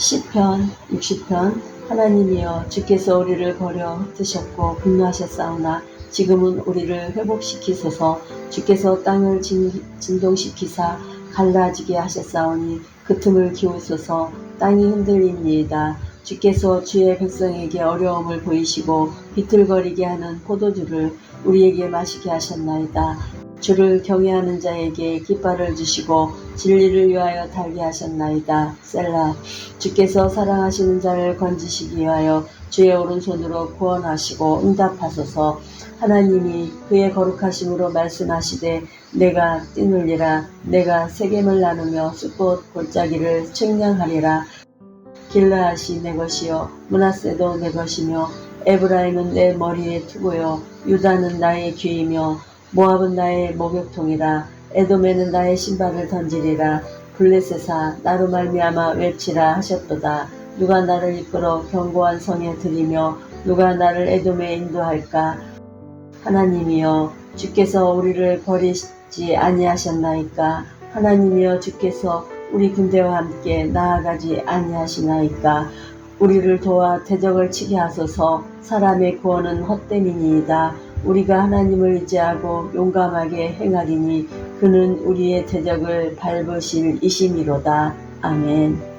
시편 60편 하나님이여 주께서 우리를 버려 흩으셨고 분노하셨사오나 지금은 우리를 회복시키소서 주께서 땅을 진, 진동시키사 갈라지게 하셨사오니 그 틈을 기우소서 땅이 흔들립니다. 주께서 주의 백성에게 어려움을 보이시고 비틀거리게 하는 포도주를 우리에게 마시게 하셨나이다. 주를 경외하는 자에게 깃발을 주시고 진리를 위하여 달게 하셨나이다. 셀라. 주께서 사랑하시는 자를 건지시기 위하여 주의 오른손으로 구원하시고 응답하소서. 하나님이 그의 거룩하심으로 말씀하시되 내가 뛰놀리라 내가 세겜을 나누며 숲꽃 골짜기를 측량하리라. 길라앗이 내 것이요 문하세도 내 것이며 에브라임은 내 머리의 투고요 유다는 나의 귀이며 모압은 나의 목욕통이라 에돔에는 나의 신발을 던지리라. 블레셋아 나로 말미암아 외치라 하셨도다. 누가 나를 이끌어 견고한 성에 들이며 누가 나를 에돔에 인도할까? 하나님이여 주께서 우리를 버리지 아니하셨나이까? 하나님이여 주께서 우리 군대와 함께 나아가지 아니하시나이까? 우리를 도와 대적을 치게 하소서. 사람의 구원은 헛됨이니이다 우리가 하나님을 의지하고 용감하게 행하리니 그는 우리의 대적을 밟으실 이심이로다. 아멘